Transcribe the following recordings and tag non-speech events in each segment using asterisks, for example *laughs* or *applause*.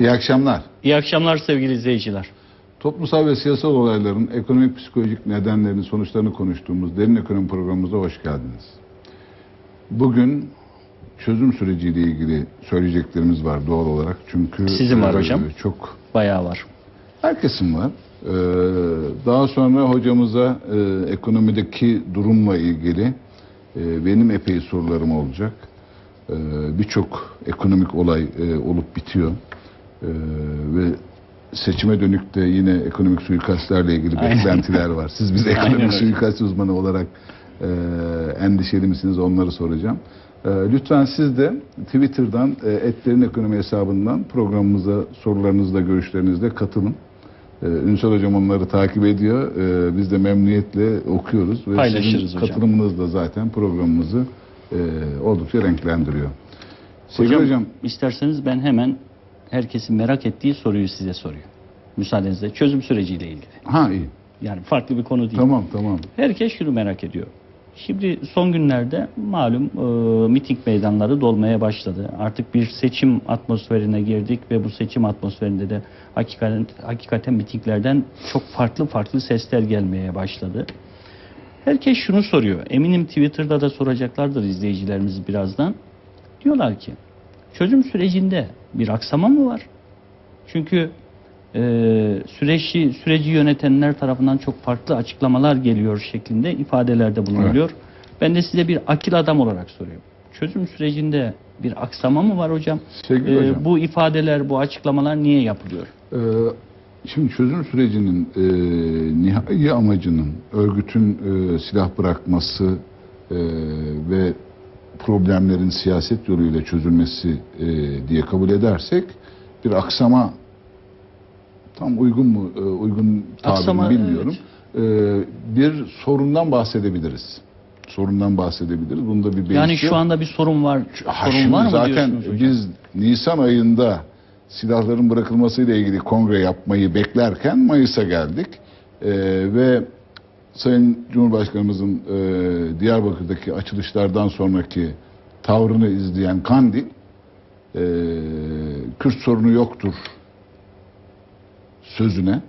İyi akşamlar. İyi akşamlar sevgili izleyiciler. Toplumsal ve siyasal olayların ekonomik psikolojik nedenlerini, sonuçlarını konuştuğumuz Derin Ekonomi programımıza hoş geldiniz. Bugün çözüm süreciyle ilgili söyleyeceklerimiz var doğal olarak. Çünkü Sizin var e, hocam. Çok Bayağı var. herkesin var. Ee, daha sonra hocamıza e, ekonomideki durumla ilgili e, benim epey sorularım olacak. Ee, Birçok ekonomik olay e, olup bitiyor. Ee, ve seçime dönük de yine ekonomik suikastlerle ilgili Aynen. beklentiler var. Siz biz *laughs* Aynen ekonomik hocam. suikast uzmanı olarak e, endişeli misiniz onları soracağım. E, lütfen siz de Twitter'dan e, etlerin ekonomi hesabından programımıza sorularınızla görüşlerinizle katılın. E, Ünsal Hocam onları takip ediyor. E, biz de memnuniyetle okuyoruz. Ve Paylaşırız sizin hocam. katılımınız da zaten programımızı e, oldukça renklendiriyor. Sevgili Hocam, hocam, isterseniz ben hemen herkesin merak ettiği soruyu size soruyorum. Müsaadenizle çözüm süreciyle ilgili. ha iyi. Yani farklı bir konu değil. Tamam tamam. Herkes şunu merak ediyor. Şimdi son günlerde malum e, miting meydanları dolmaya başladı. Artık bir seçim atmosferine girdik ve bu seçim atmosferinde de hakikaten, hakikaten mitinglerden çok farklı farklı sesler gelmeye başladı. Herkes şunu soruyor. Eminim Twitter'da da soracaklardır izleyicilerimiz birazdan. Diyorlar ki çözüm sürecinde bir aksama mı var? Çünkü e, süreci süreci yönetenler tarafından çok farklı açıklamalar geliyor şeklinde ifadelerde bulunuluyor. Ben de size bir akil adam olarak soruyorum. Çözüm sürecinde bir aksama mı var hocam? Sevgili E, hocam. bu ifadeler, bu açıklamalar niye yapılıyor? Ee, Şimdi çözüm sürecinin e, nihai amacının örgütün e, silah bırakması e, ve problemlerin siyaset yoluyla çözülmesi e, diye kabul edersek bir aksama tam uygun mu e, uygun tabir Aksama, bilmiyorum. E, bir sorundan bahsedebiliriz. Sorundan bahsedebiliriz. Bunda bir Yani yok. şu anda bir sorun var. Ha, sorun var mı zaten biz Nisan ayında silahların bırakılmasıyla ilgili kongre yapmayı beklerken Mayıs'a geldik. Ee, ve Sayın Cumhurbaşkanımızın e, Diyarbakır'daki açılışlardan sonraki tavrını izleyen Kandil e, Kürt sorunu yoktur sözüne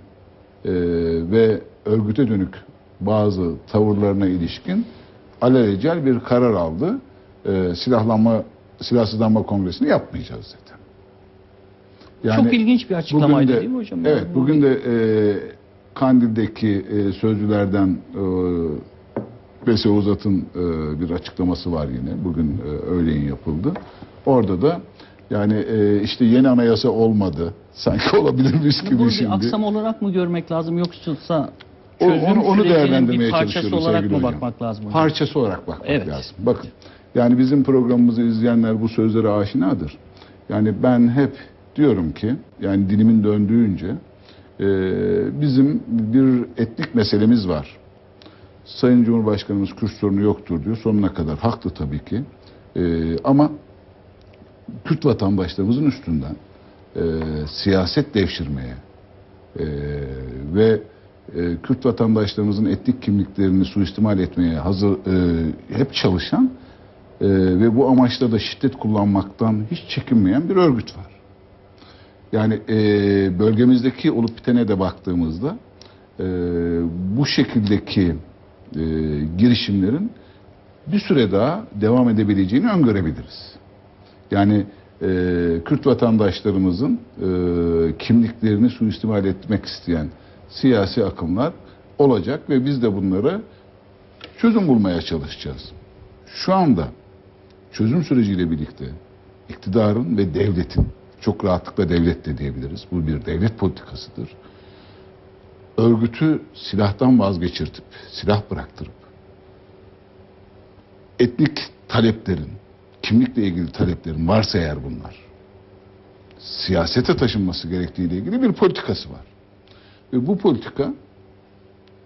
e, ve örgüte dönük bazı tavırlarına ilişkin alelacele bir karar aldı. E, silahlanma silahsızlanma kongresini yapmayacağız dedi. Çok ilginç bir açıklamaydı de- değil mi hocam? Evet, Yani bu bugün de e, Kandil'deki e, sözcülerden e, Bese Uzat'ın e, bir açıklaması var yine. Bugün e, öğleyin yapıldı. Orada da yani e, işte yeni anayasa olmadı. *laughs* Sanki olabilirmiş gibi Bunu şimdi. bir aksam olarak mı görmek lazım yoksa çözüm onu, onu değerlendirmeye bir parçası olarak mı hocam. bakmak lazım hocam? Parçası olarak bakmak Evet. lazım. Bakın yani bizim programımızı izleyenler bu sözlere aşinadır. Yani ben hep diyorum ki yani dilimin döndüğünce e, bizim bir etnik meselemiz var. Sayın Cumhurbaşkanımız Kürt sorunu yoktur diyor. Sonuna kadar haklı tabii ki. E, ama Kürt vatandaşlarımızın üstünden e, siyaset devşirmeye e, ve e, Kürt vatandaşlarımızın etnik kimliklerini suistimal etmeye hazır e, hep çalışan e, ve bu amaçla da şiddet kullanmaktan hiç çekinmeyen bir örgüt var. Yani e, bölgemizdeki olup bitene de baktığımızda e, bu şekildeki e, girişimlerin bir süre daha devam edebileceğini öngörebiliriz. Yani e, Kürt vatandaşlarımızın e, kimliklerini suistimal etmek isteyen siyasi akımlar olacak ve biz de bunlara çözüm bulmaya çalışacağız. Şu anda çözüm süreciyle birlikte iktidarın ve devletin, çok rahatlıkla devlet de diyebiliriz, bu bir devlet politikasıdır. Örgütü silahtan vazgeçirtip, silah bıraktırıp, etnik taleplerin, kimlikle ilgili taleplerin varsa eğer bunlar, siyasete taşınması gerektiğiyle ilgili bir politikası var. Ve bu politika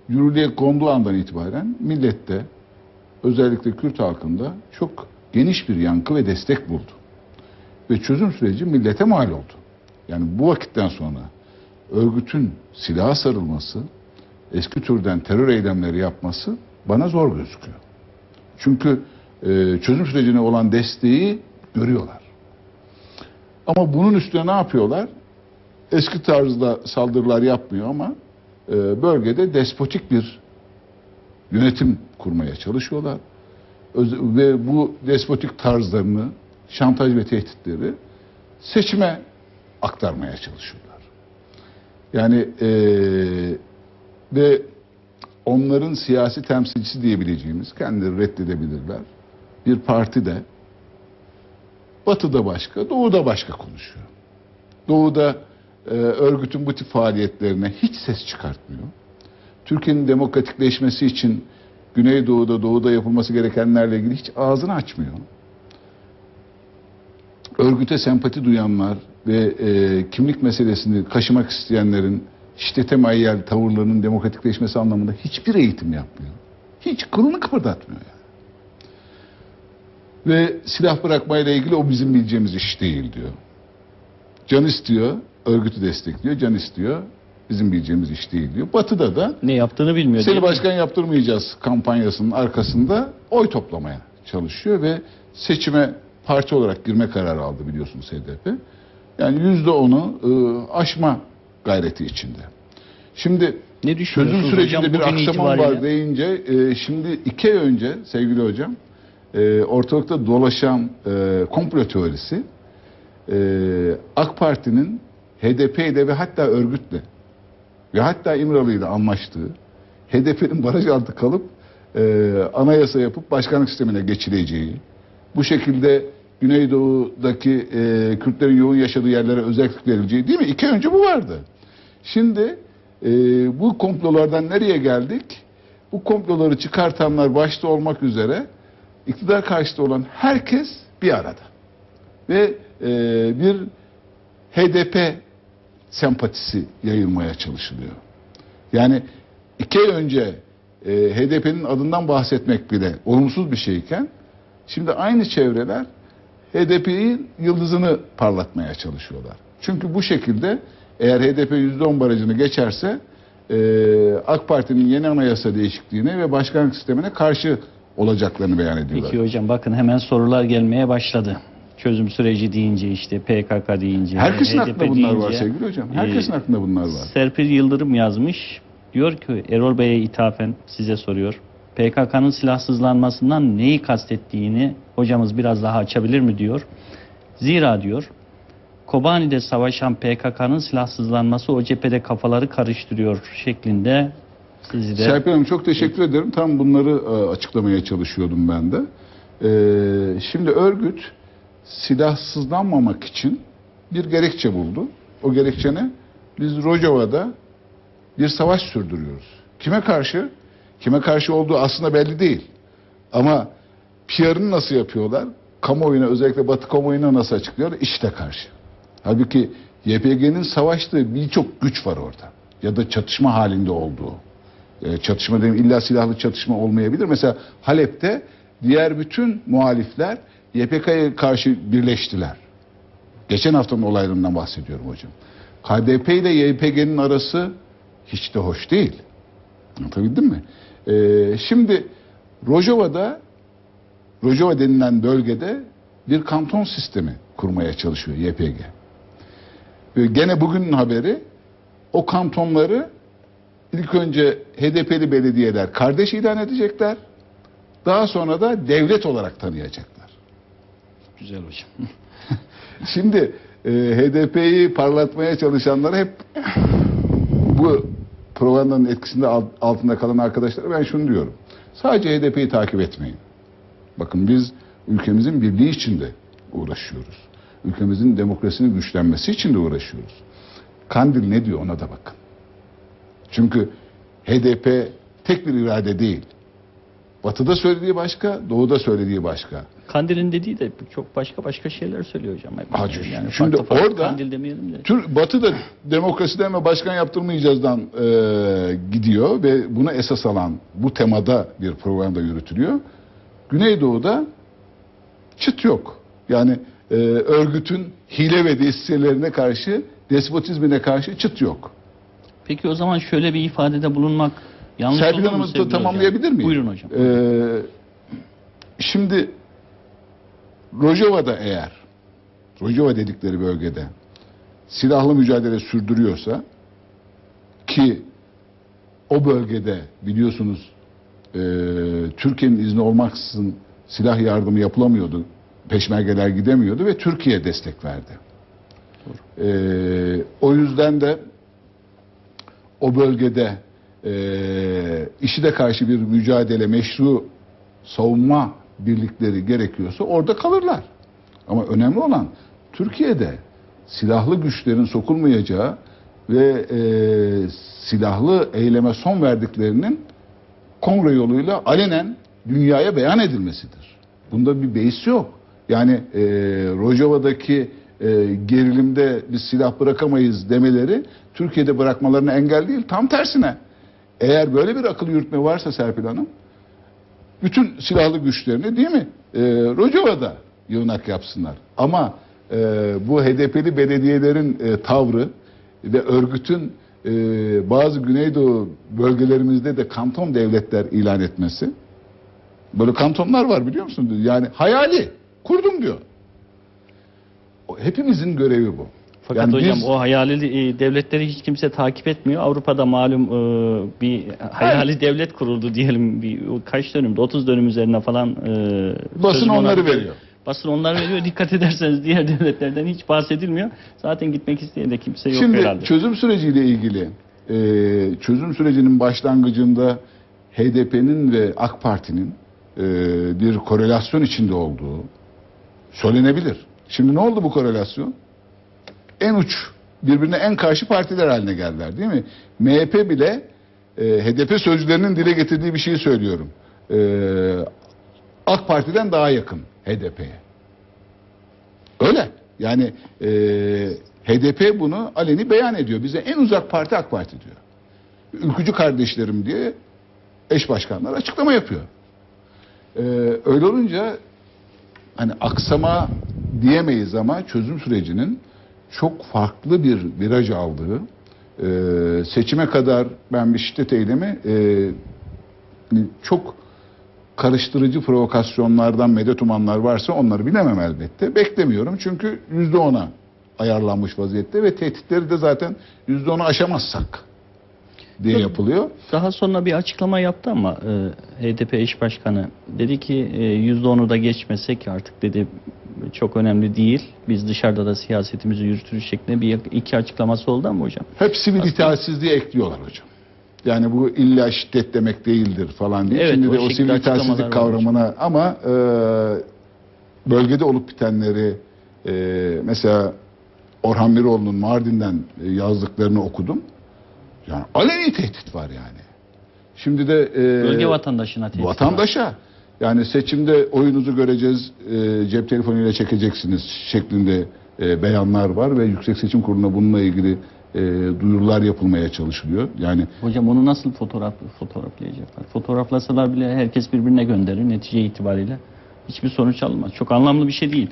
yürürlüğe konduğu andan itibaren millette özellikle Kürt halkında çok geniş bir yankı ve destek buldu. Ve çözüm süreci millete mal oldu. Yani bu vakitten sonra örgütün silaha sarılması, eski türden terör eylemleri yapması bana zor gözüküyor. Çünkü e, çözüm sürecine olan desteği görüyorlar. Ama bunun üstüne ne yapıyorlar? eski tarzda saldırılar yapmıyor ama e, bölgede despotik bir yönetim kurmaya çalışıyorlar. Öz- ve bu despotik tarzlarını, şantaj ve tehditleri seçime aktarmaya çalışıyorlar. Yani e, ve onların siyasi temsilcisi diyebileceğimiz, kendileri reddedebilirler. Bir parti de Batı'da başka, Doğu'da başka konuşuyor. Doğu'da e, örgütün bu tip faaliyetlerine hiç ses çıkartmıyor. Türkiye'nin demokratikleşmesi için Güneydoğu'da, Doğu'da yapılması gerekenlerle ilgili hiç ağzını açmıyor. Örgüte sempati duyanlar ve e, kimlik meselesini kaşımak isteyenlerin şiddete mayyel tavırlarının demokratikleşmesi anlamında hiçbir eğitim yapmıyor. Hiç kılını kıpırdatmıyor yani. Ve silah bırakmayla ilgili o bizim bileceğimiz iş değil diyor. Can istiyor, örgütü destekliyor. Can istiyor, bizim bileceğimiz iş değil diyor. Batı'da da Ne yaptığını bilmiyor. seni başkan yaptırmayacağız kampanyasının arkasında oy toplamaya çalışıyor ve seçime parti olarak girme kararı aldı biliyorsunuz HDP. Yani yüzde onu e, aşma gayreti içinde. Şimdi Ne çözüm sürecinde hocam bir bugün aksama var itibariyle? deyince e, şimdi iki ay önce sevgili hocam e, ortalıkta dolaşan e, komplo teorisi e, AK Parti'nin HDP ile ve hatta örgütle ve hatta İmralı ile anlaştığı HDP'nin baraj altı kalıp e, anayasa yapıp başkanlık sistemine geçileceği bu şekilde Güneydoğu'daki e, Kürtlerin yoğun yaşadığı yerlere özellik verileceği değil mi? İki önce bu vardı. Şimdi e, bu komplolardan nereye geldik? Bu komploları çıkartanlar başta olmak üzere iktidar karşıtı olan herkes bir arada. Ve e, bir HDP sempatisi yayılmaya çalışılıyor. Yani iki ay önce e, HDP'nin adından bahsetmek bile olumsuz bir şeyken şimdi aynı çevreler HDP'nin yıldızını parlatmaya çalışıyorlar. Çünkü bu şekilde eğer HDP %10 barajını geçerse e, AK Parti'nin yeni anayasa değişikliğine ve başkanlık sistemine karşı olacaklarını beyan ediyorlar. Peki hocam bakın hemen sorular gelmeye başladı. Çözüm süreci deyince işte PKK deyince. Herkesin HDP aklında bunlar var deyince, sevgili hocam. Herkesin e, aklında bunlar var. Serpil Yıldırım yazmış. Diyor ki Erol Bey'e ithafen size soruyor. PKK'nın silahsızlanmasından neyi kastettiğini hocamız biraz daha açabilir mi diyor. Zira diyor Kobani'de savaşan PKK'nın silahsızlanması o cephede kafaları karıştırıyor şeklinde sizi de Serpil Hanım çok teşekkür ederim. Tam bunları e, açıklamaya çalışıyordum ben de. E, şimdi örgüt silahsızlanmamak için bir gerekçe buldu. O gerekçe ne? Biz Rojava'da bir savaş sürdürüyoruz. Kime karşı? Kime karşı olduğu aslında belli değil. Ama PR'ını nasıl yapıyorlar? Kamuoyuna özellikle Batı kamuoyuna nasıl açıklıyorlar? İşte karşı. Halbuki YPG'nin savaştığı birçok güç var orada. Ya da çatışma halinde olduğu. E, çatışma demeyeyim illa silahlı çatışma olmayabilir. Mesela Halep'te diğer bütün muhalifler YPK'ya karşı birleştiler. Geçen haftanın olaylarından bahsediyorum hocam. HDP ile YPG'nin arası hiç de hoş değil. Anlatabildim mi? E, şimdi Rojava'da Rojava denilen bölgede bir kanton sistemi kurmaya çalışıyor YPG. Ve gene bugünün haberi o kantonları ilk önce HDP'li belediyeler kardeş ilan edecekler. Daha sonra da devlet olarak tanıyacaklar. güzel hocam. *laughs* Şimdi e, HDP'yi parlatmaya çalışanlar hep bu propagandanın etkisinde alt- altında kalan arkadaşlara ben şunu diyorum. Sadece HDP'yi takip etmeyin. Bakın biz ülkemizin birliği için de uğraşıyoruz. Ülkemizin demokrasinin güçlenmesi için de uğraşıyoruz. Kandil ne diyor ona da bakın. Çünkü HDP tek bir irade değil. Batı'da söylediği başka, Doğu'da söylediği başka. Kandil'in dediği de çok başka başka şeyler söylüyor hocam. Hacı, yani şimdi farklı farklı orada- Kandil demeyelim de. Tür, Batı da demokrasiden ve başkan yaptırmayacağızdan e, gidiyor ve buna esas alan bu temada bir propaganda yürütülüyor. Güneydoğu'da çıt yok. Yani e, örgütün hile ve destelerine karşı, despotizmine karşı çıt yok. Peki o zaman şöyle bir ifadede bulunmak yanlış Serpil Hanım'ı tamamlayabilir hocam? miyim? Buyurun hocam. Ee, şimdi Rojava'da eğer Rojava dedikleri bölgede silahlı mücadele sürdürüyorsa ki o bölgede biliyorsunuz e, Türkiye'nin izni olmaksızın silah yardımı yapılamıyordu. Peşmergeler gidemiyordu ve Türkiye destek verdi. E, o yüzden de o bölgede e, IŞİD'e karşı bir mücadele, meşru savunma birlikleri gerekiyorsa orada kalırlar. Ama önemli olan Türkiye'de silahlı güçlerin sokulmayacağı ve e, silahlı eyleme son verdiklerinin kongre yoluyla alenen dünyaya beyan edilmesidir. Bunda bir beis yok. Yani e, Rojava'daki e, gerilimde biz silah bırakamayız demeleri Türkiye'de bırakmalarına engel değil. Tam tersine. Eğer böyle bir akıl yürütme varsa Serpil Hanım bütün silahlı güçlerini değil mi e, Rojava'da yığınak yapsınlar. Ama e, bu HDP'li belediyelerin e, tavrı ve örgütün e, bazı Güneydoğu bölgelerimizde de kanton devletler ilan etmesi. Böyle kantonlar var biliyor musun? Yani hayali kurdum diyor. Hepimizin görevi bu. Fakat Yani hocam biz- o hayali e, devletleri hiç kimse takip etmiyor. Avrupa'da malum e, bir hayali devlet kuruldu diyelim bir kaç dönümde 30 dönüm üzerine falan e, Basın onları veriyor. Basın onlar veriyor. *laughs* Dikkat ederseniz diğer devletlerden hiç bahsedilmiyor. Zaten gitmek isteyen de kimse yok Şimdi herhalde. çözüm süreciyle ilgili e, çözüm sürecinin başlangıcında HDP'nin ve AK Parti'nin e, bir korelasyon içinde olduğu söylenebilir. Şimdi ne oldu bu korelasyon? En uç birbirine en karşı partiler haline geldiler değil mi? MHP bile e, HDP sözcülerinin dile getirdiği bir şeyi söylüyorum. E, AK Parti'den daha yakın HDP'ye. Öyle. Yani e, HDP bunu aleni beyan ediyor. Bize en uzak parti AK Parti diyor. Ülkücü kardeşlerim diye eş başkanlar açıklama yapıyor. E, öyle olunca hani aksama diyemeyiz ama çözüm sürecinin çok farklı bir viraj aldığı e, seçime kadar ben bir şiddet eylemi e, çok karıştırıcı provokasyonlardan medet umanlar varsa onları bilemem elbette. Beklemiyorum çünkü yüzde ona ayarlanmış vaziyette ve tehditleri de zaten yüzde onu aşamazsak diye yapılıyor. Daha sonra bir açıklama yaptı ama e, HDP eş başkanı dedi ki e, %10'u da geçmesek artık dedi çok önemli değil. Biz dışarıda da siyasetimizi yürütürüz şeklinde bir iki açıklaması oldu ama hocam. Hep sivil itaatsizliği ekliyorlar hocam. Yani bu illa şiddet demek değildir falan diye. Evet, Şimdi o de o sivil itaatsizlik var kavramına ama e, bölgede olup bitenleri e, mesela Orhan Miroğlu'nun Mardin'den e, yazdıklarını okudum. Yani aleni tehdit var yani. Şimdi de e, Bölge vatandaşına tehdit var. Yani seçimde oyunuzu göreceğiz, e, cep telefonuyla çekeceksiniz şeklinde e, beyanlar var ve Yüksek Seçim Kurulu'na bununla ilgili e, duyurular yapılmaya çalışılıyor. Yani Hocam onu nasıl fotoğraf fotoğraflayacaklar? Fotoğraflasalar bile herkes birbirine gönderir netice itibariyle. Hiçbir sonuç alınmaz. Çok anlamlı bir şey değil.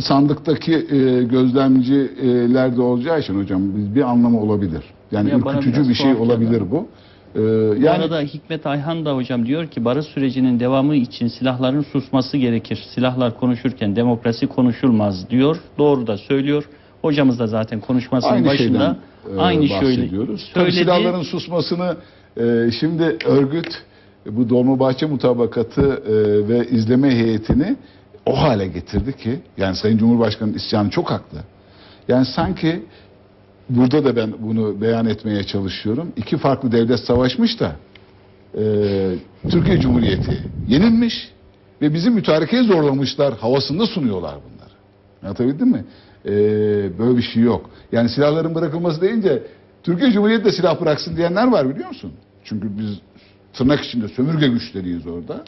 sandıktaki e, gözlemciler de olacağı için hocam biz bir anlamı olabilir. Yani Ya bana ürkütücü biraz bir şey tuhaf olabilir geldi. Bu. E, Bu yani arada Hikmet Ayhan da hocam diyor ki barış sürecinin devamı için silahların susması gerekir. Silahlar konuşurken demokrasi konuşulmaz diyor. Doğru da söylüyor. Hocamız da zaten konuşmasının aynı başında şeyden e, aynı şöyle söyledi. silahların susmasını e, şimdi örgüt bu Dolmabahçe mutabakatı e, ve izleme heyetini o hale getirdi ki yani Sayın Cumhurbaşkanı'nın isyanı çok haklı. Yani sanki burada da ben bunu beyan etmeye çalışıyorum. İki farklı devlet savaşmış da e, Türkiye Cumhuriyeti yenilmiş ve bizi mütarekeye zorlamışlar havasında sunuyorlar bunları. Anlatabildim mi? E, böyle bir şey yok. Yani silahların bırakılması deyince Türkiye Cumhuriyeti de silah bıraksın diyenler var biliyor musun? Çünkü biz tırnak içinde sömürge güçleriyiz orada.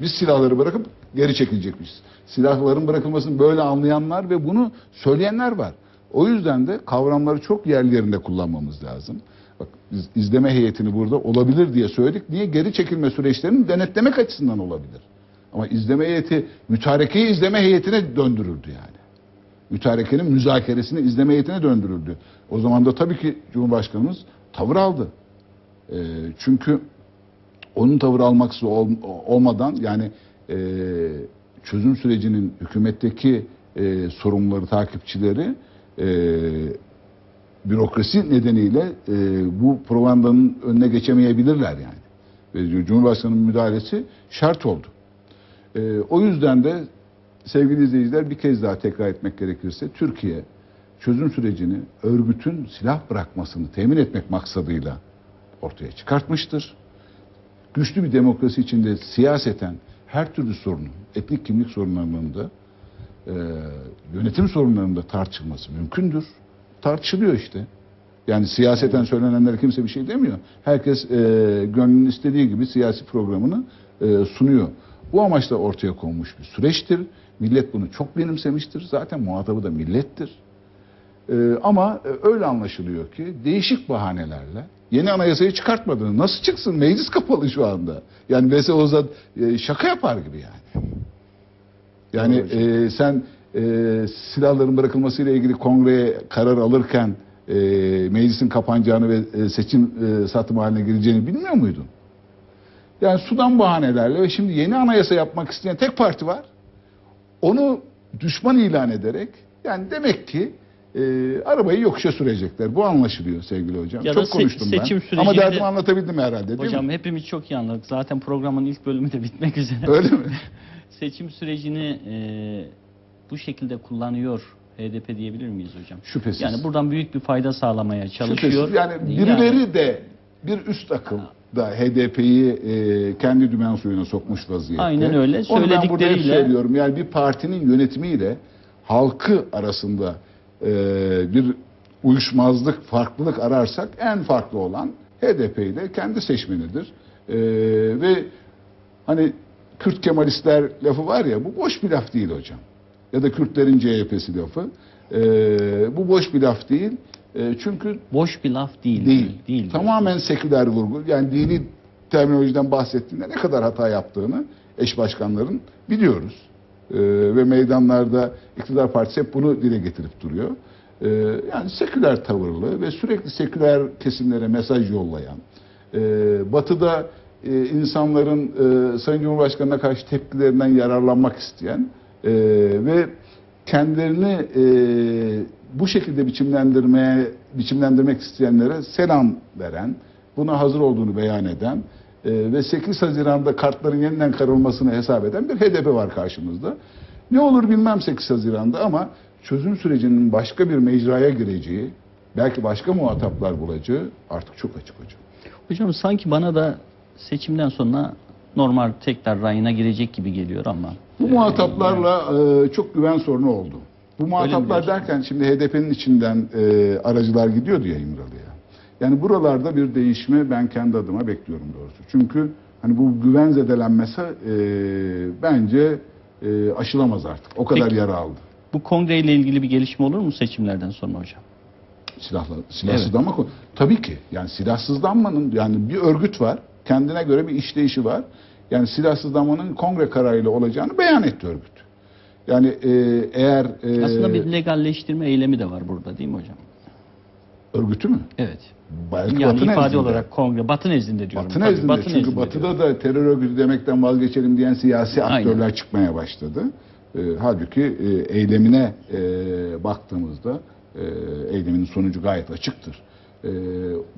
Biz silahları bırakıp geri çekilecekmişiz. Silahların bırakılmasını böyle anlayanlar ve bunu söyleyenler var. O yüzden de kavramları çok yerli yerinde kullanmamız lazım. Bak izleme heyetini burada olabilir diye söyledik. Niye? Geri çekilme süreçlerini denetlemek açısından olabilir. Ama izleme heyeti mütarekeyi izleme heyetine döndürüldü yani. Mütarekenin müzakeresini izleme heyetine döndürüldü. O zaman da tabii ki Cumhurbaşkanımız tavır aldı. Ee, çünkü onun tavır almak ol- olmadan yani e, çözüm sürecinin hükümetteki e, sorumluları, takipçileri e, bürokrasi nedeniyle e, bu provandanın önüne geçemeyebilirler yani. Ve Cumhurbaşkanı'nın müdahalesi şart oldu. E, o yüzden de sevgili izleyiciler bir kez daha tekrar etmek gerekirse Türkiye çözüm sürecini örgütün silah bırakmasını temin etmek maksadıyla ortaya çıkartmıştır. Güçlü bir demokrasi içinde siyaseten her türlü sorunun, etnik kimlik sorunlarının da e, yönetim sorunlarının da tartışılması mümkündür. Tartışılıyor işte. Yani siyaseten söylenenlere kimse bir şey demiyor. Herkes e, gönlünün istediği gibi siyasi programını e, sunuyor. Bu amaçla ortaya konmuş bir süreçtir. Millet bunu çok benimsemiştir. Zaten muhatabı da millettir. Ee, ama e, öyle anlaşılıyor ki değişik bahanelerle yeni anayasayı çıkartmadığını nasıl çıksın meclis kapalı şu anda. Yani Vese Ozan e, şaka yapar gibi yani. Yani e, sen e, silahların bırakılmasıyla ilgili kongreye karar alırken e, meclisin kapanacağını ve e, seçim e, satım haline gireceğini bilmiyor muydun? Yani sudan bahanelerle ve şimdi yeni anayasa yapmak isteyen tek parti var. Onu düşman ilan ederek yani demek ki e, arabayı yokuşa sürecekler. Bu anlaşılıyor sevgili hocam. Ya çok se- konuştum seçim ben. Ama derdimi anlatabildim herhalde değil Hocam mi? hepimiz çok iyi anladık. Zaten programın ilk bölümü de bitmek üzere. Öyle mi? *laughs* Seçim sürecini e, bu şekilde kullanıyor HDP diyebilir miyiz hocam? Şüphesiz. Yani buradan büyük bir fayda sağlamaya çalışıyor. Şüphesiz. Yani birileri de bir üst akıl da HDP'yi e, kendi dümen suyuna sokmuş vaziyette. Aynen öyle. Onu ben burada hep Söyledikleriyle- söylüyorum. Yani bir partinin yönetimiyle halkı arasında e, bir uyuşmazlık, farklılık ararsak en farklı olan HDP ile kendi seçmenidir. E, ve hani Kürt Kemalistler lafı var ya bu boş bir laf değil hocam. Ya da Kürtlerin CHP'si lafı. E, bu boş bir laf değil. E, çünkü boş bir laf değil. değil. değil Tamamen seküler vurgu. Yani dini terminolojiden bahsettiğinde ne kadar hata yaptığını eş başkanların biliyoruz. Ee, ve meydanlarda iktidar partisi hep bunu dile getirip duruyor. Ee, yani seküler tavırlı ve sürekli seküler kesimlere mesaj yollayan, e, batıda e, insanların e, Sayın Cumhurbaşkanı'na karşı tepkilerinden yararlanmak isteyen e, ve kendilerini e, bu şekilde biçimlendirmeye biçimlendirmek isteyenlere selam veren, buna hazır olduğunu beyan eden ve 8 Haziran'da kartların yeniden karılmasını hesap eden bir HDP var karşımızda. Ne olur bilmem 8 Haziran'da ama çözüm sürecinin başka bir mecraya gireceği, belki başka muhataplar bulacağı artık çok açık hocam. Hocam sanki bana da seçimden sonra normal tekrar rayına girecek gibi geliyor ama. Bu muhataplarla e, çok güven sorunu oldu. Bu muhataplar derken şimdi HDP'nin içinden e, aracılar gidiyordu ya İmralı'ya. Yani buralarda bir değişme ben kendi adıma bekliyorum doğrusu. Çünkü hani bu güven zedelenmesi e, bence e, aşılamaz artık. O kadar Peki. yara aldı. Bu kongreyle ilgili bir gelişme olur mu seçimlerden sonra hocam? Silahla, silahsızlanma konu- Tabii ki. Yani silahsızlanmanın yani bir örgüt var. Kendine göre bir işleyişi var. Yani silahsızlanmanın kongre kararıyla olacağını beyan etti örgüt. Yani e, eğer e, Aslında bir legalleştirme eylemi de var burada değil mi hocam? örgütü mü? Evet. Belki Yani Batı ifade nezdinde. olarak kongre, Batı nezdinde diyorum. Batı nezdinde. Çünkü nezdinde Batı'da diyorum. da terör örgütü demekten vazgeçelim diyen siyasi Aynen. aktörler çıkmaya başladı. E, halbuki e, eylemine e, baktığımızda e, eylemin sonucu gayet açıktır. E,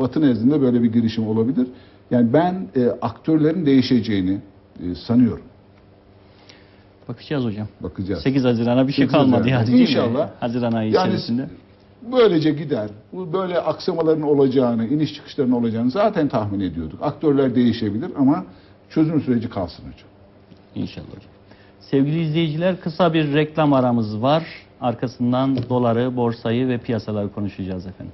Batı nezdinde böyle bir girişim olabilir. Yani ben e, aktörlerin değişeceğini e, sanıyorum. Bakacağız hocam. Bakacağız. 8 Haziran'a bir şey 8 kalmadı Haziran. yani? İnşallah. Haziran ayı Yani içerisinde. Böylece gider. Bu böyle aksamaların olacağını, iniş çıkışların olacağını zaten tahmin ediyorduk. Aktörler değişebilir ama çözüm süreci kalsın hocam. İnşallah hocam. Sevgili izleyiciler kısa bir reklam aramız var. Arkasından doları, borsayı ve piyasaları konuşacağız efendim.